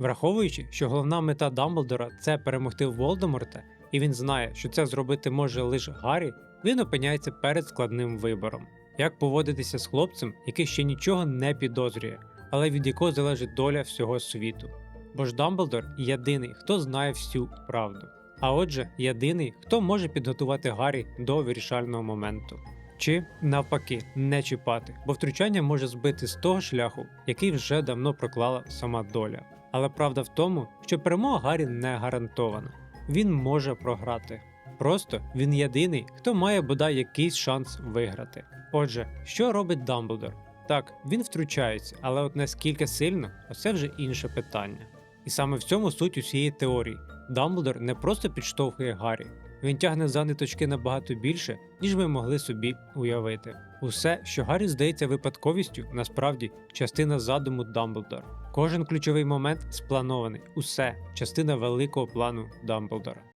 Враховуючи, що головна мета Дамблдора це перемогти Волдеморта, і він знає, що це зробити може лише Гаррі, він опиняється перед складним вибором. Як поводитися з хлопцем, який ще нічого не підозрює, але від якого залежить доля всього світу. Бо ж Дамблдор єдиний, хто знає всю правду. А отже, єдиний, хто може підготувати Гаррі до вирішального моменту. Чи навпаки не чіпати, бо втручання може збити з того шляху, який вже давно проклала сама доля. Але правда в тому, що перемога Гаррі не гарантована. Він може програти. Просто він єдиний, хто має бодай якийсь шанс виграти. Отже, що робить Дамблдор? Так, він втручається, але от наскільки сильно, оце вже інше питання. І саме в цьому суть усієї теорії. Дамблдор не просто підштовхує Гаррі, він тягне за ниточки набагато більше, ніж ми могли собі уявити. Усе, що Гаррі здається випадковістю, насправді частина задуму Дамблдора. Кожен ключовий момент спланований, усе частина великого плану Дамблдора.